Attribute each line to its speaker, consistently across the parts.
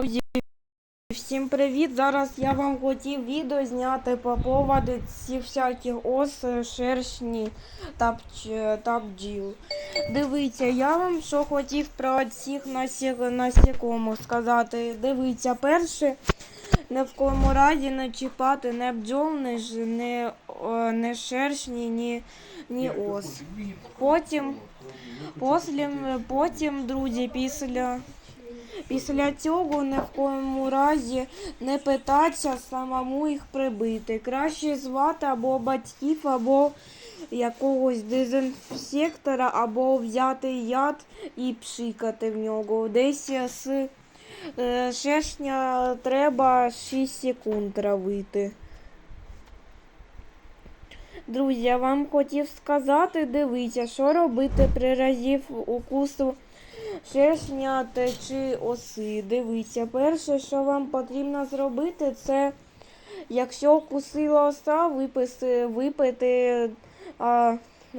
Speaker 1: Друзі, всім привіт! Зараз я вам хотів відео зняти по поводу цих всяких ос, шершні та, та бджіл. Дивіться, я вам що хотів про цих насік- насікомих сказати. Дивіться, перше, не в кому разі не чіпати не бджол, не, не, не шершні, ні, ні ос. Потім, послім- потім, друзі, після Після цього ні в коєму разі не питатися самому їх прибити. Краще звати або батьків, або якогось дезінфектора, або взяти яд і пшикати в нього. Десь з е, шершня треба 6 секунд травити. Друзі, я вам хотів сказати, дивіться, що робити при разів укусу шершня чи оси. Дивіться, перше, що вам потрібно зробити, це якщо вкусила оса, випити, випити а, а,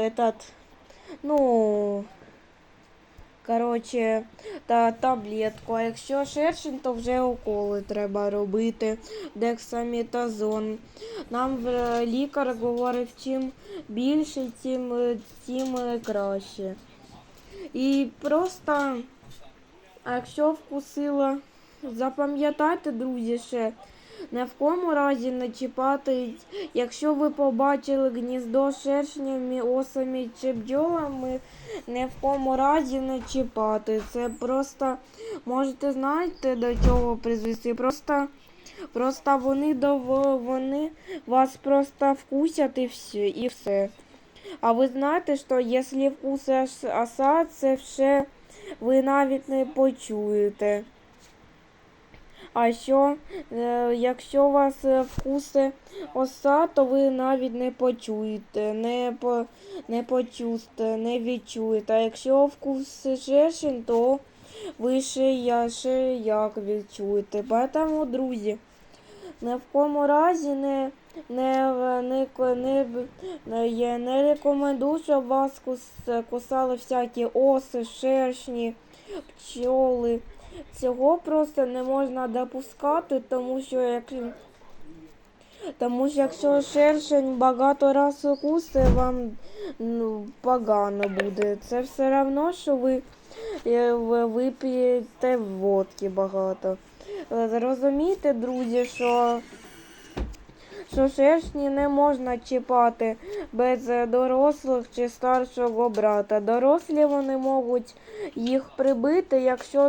Speaker 1: этот, ну, коротше, та таблетку. А якщо шершень, то вже уколи треба робити. Дексаметазон. Нам лікар говорив, чим більше, тим, тим е, краще. І просто, якщо вкусила, запам'ятайте, друзі, ще не в кому разі не чіпати. Якщо ви побачили гніздо шершнями, осами чи бджолами, не в кому разі не чіпати. Це просто можете знаєте до чого призвести. Просто, просто вони вони вас просто вкусять і все. І все. А ви знаєте, що якщо вкуси оса, це все ви навіть не почуєте. А що, е, якщо у вас е, вкуси оса, то ви навіть не почуєте, не, по, не почуєте, не відчуєте. А якщо вкус шершень, то ви ще, ще як відчуєте. Тому, друзі, ні в кому разі не не, не, не, рекомендую, щоб вас кус- кусали всякі оси, шершні, пчоли. Цього просто не можна допускати, тому що як, тому що якщо шершень багато раз укусить, вам ну, погано буде. Це все одно, що ви вип'єте водки багато. Е, Зрозумійте, друзі, що що шершні не можна чіпати без дорослих чи старшого брата. Дорослі вони можуть їх прибити, якщо,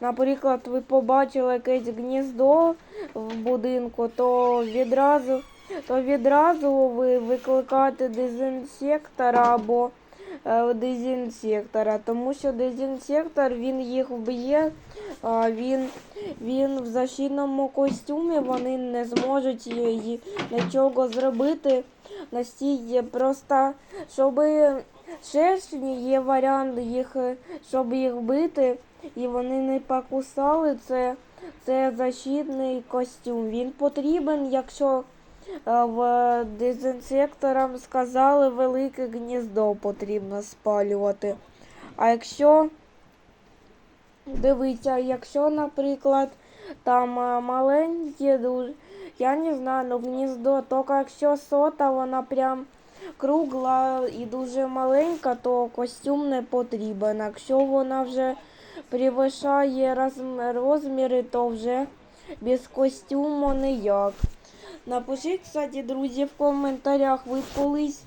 Speaker 1: наприклад, ви побачили якесь гніздо в будинку, то відразу, то відразу ви викликаєте дезінсектора або е, дезінсектора, тому що дезінсектор він їх вб'є, він, він в защитному костюмі вони не зможуть її нічого зробити. Настільки просто, щоб шершні є варіант їх, щоб їх вбити, і вони не покусали, це, це защитний костюм. Він потрібен, якщо в дезінсекторам сказали, велике гніздо потрібно спалювати. А якщо дивіться, якщо, наприклад, там е, маленькі дуже, я не знаю, ну гніздо, тільки якщо сота, вона прям кругла і дуже маленька, то костюм не потрібен. Якщо вона вже розм- розміри, то вже без костюму ніяк. Напишіть, кстати, друзі, в коментарях, ви колись,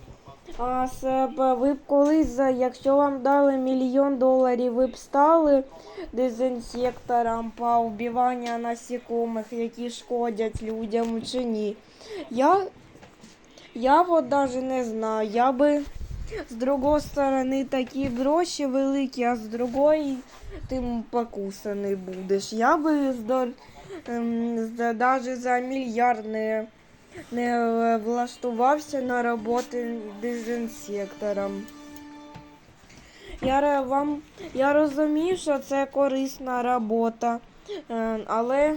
Speaker 1: а, ви б колись, за- якщо вам дали мільйон доларів, ви б стали дезінсектором по вбиванню насекомих, які шкодять людям чи ні. Я, я от даже не знаю. Я би з другої сторони такі гроші великі, а з другої тим покусаний будеш. Я би здор, ем, за, даже за мільярд не, влаштувався на роботу дезінсектором. Я, вам, я розумію, що це корисна робота, е, але,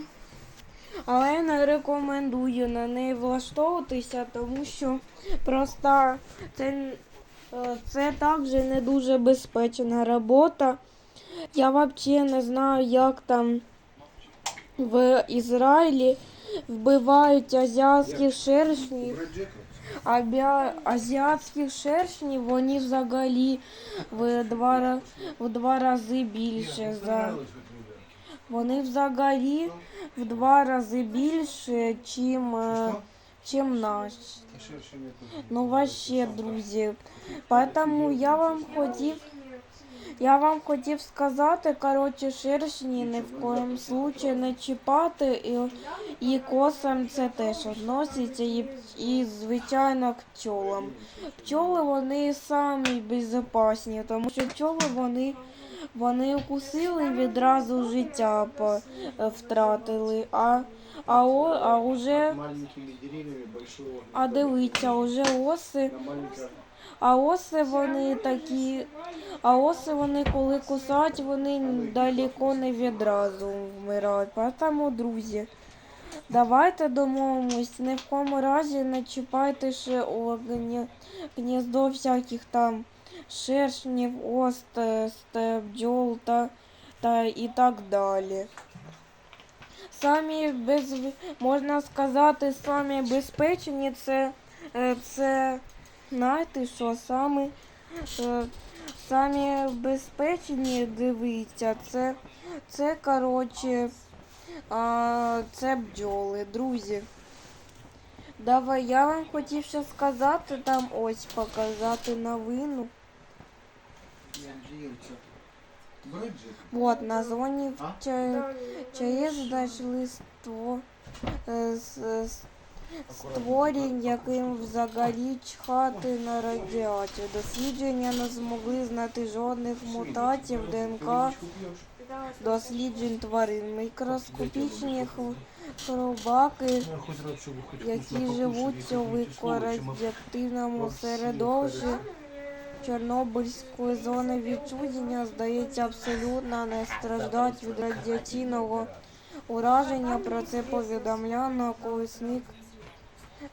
Speaker 1: але не рекомендую на неї влаштовуватися, тому що просто це, е, це також не дуже безпечна робота. Я взагалі не знаю, як там в Ізраїлі вбивають азіатських шершнів. Абя... азіатських шершнів вони взагалі в два, в два рази більше за. Вони взагалі в два рази більше, чим, е, чим наш. Ну, вообще, друзі. Поэтому я вам хотів, я вам хотів сказати, коротше, шершні ні в коєму случаю не чіпати, і, і косам це теж відноситься, і, і звичайно к пчолам. Пчоли вони самі безпечні, тому що пчоли вони, вони укусили і відразу життя по, втратили. А, а, о, а уже, а дивіться, уже оси. А оси вони такі, а оси вони коли кусають, вони далеко не відразу вмирають. Тому, друзі, давайте домовимось, ні в кому разі не чіпайте ще гніздо всяких там шершнів, ос, те- те, бджол та, та і так далі. Самі без, можна сказати, самі безпечні це, е, це Знаєте що, самі, е, самі безпечні дивіться, це, це коротше, а, це бджоли, друзі. Давай, я вам хотів ще сказати, там ось показати новину. Вот, на зоні
Speaker 2: А?
Speaker 1: в ча- ЧАЕС знайшли ство, е, з- створінь, яким взагалі чхати на радіацію. Дослідження не змогли знайти жодних мутацій в ДНК досліджень тварин. Мікроскопічні хробаки, які живуть у
Speaker 2: Красиво,
Speaker 1: середовищі. Чорнобильської зони відчуження, здається, абсолютно не страждають від радіаційного ураження. Про це повідомляв науковник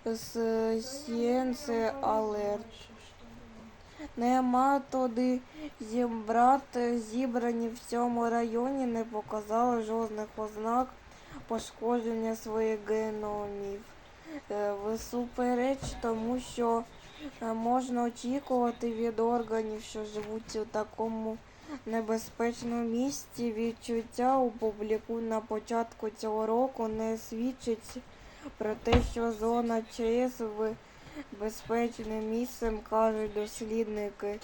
Speaker 1: з Science Alert. Нематоди зібрат зібрані в цьому районі не показали жодних ознак пошкодження своїх геномів. Е, Всупереч тому, що е, можна очікувати від органів, що живуть у такому небезпечному місці. Відчуття у публіку на початку цього року не свідчить про те, що зона ЧС безпечним місцем, кажуть дослідники.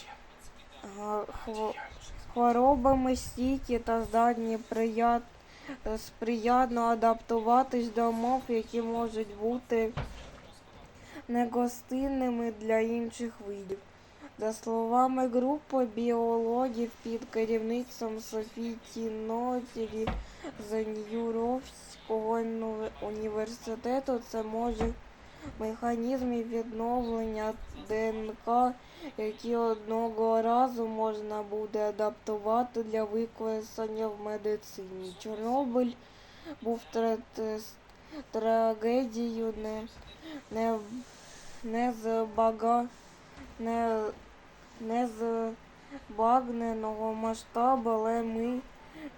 Speaker 1: Хворобами стійкі та здатні прият... сприятно адаптуватись до умов, які можуть бути негостинними для інших видів. За словами групи біологів під керівництвом Софії Тінотілі з Нью-Йоркського університету, це може механізми відновлення ДНК, які одного разу можна буде адаптувати для використання в медицині. Чорнобиль був тра- трагедією не, не, не з бага, не, не з багненого масштабу, але ми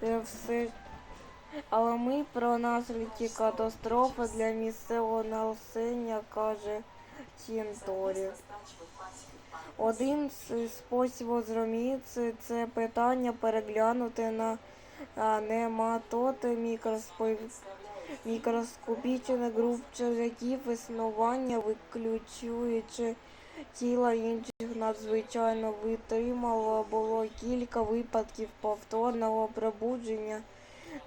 Speaker 1: е, все але ми про наслідки катастрофи для місцевого населення, каже Тінторі. Один з способів зрозуміти це питання переглянути на нематоти мікроскопічних груп черв'яків існування, виключуючи тіла інших надзвичайно витримало було кілька випадків повторного пробудження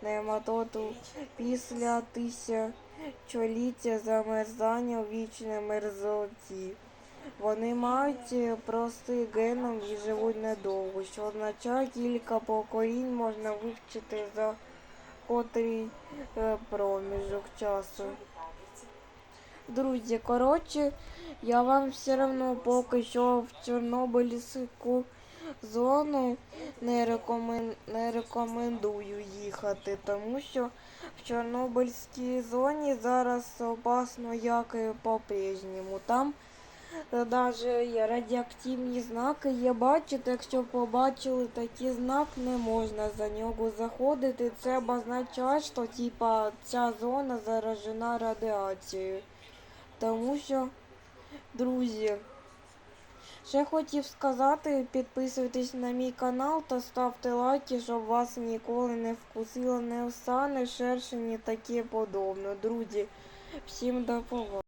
Speaker 1: нематоту після тисячоліття замерзання у вічній мерзоті. Вони мають простий геном і живуть недовго, що означає кілька поколінь можна вивчити за котрий е, проміжок часу. Друзі, коротше, я вам все одно поки що в Чорнобильську зону не, рекомен... не рекомендую їхати, тому що в Чорнобильській зоні зараз опасно як і по-прежньому. Там навіть є радіоактивні знаки є. Бачите, якщо побачили такий знак, не можна за нього заходити. Це обозначає, що типа ця зона заражена радіацією. Тому що, друзі, ще хотів сказати, підписуйтесь на мій канал та ставте лайки, щоб вас ніколи не вкусило не всане, шершені таке подобне. Друзі, всім до побачення.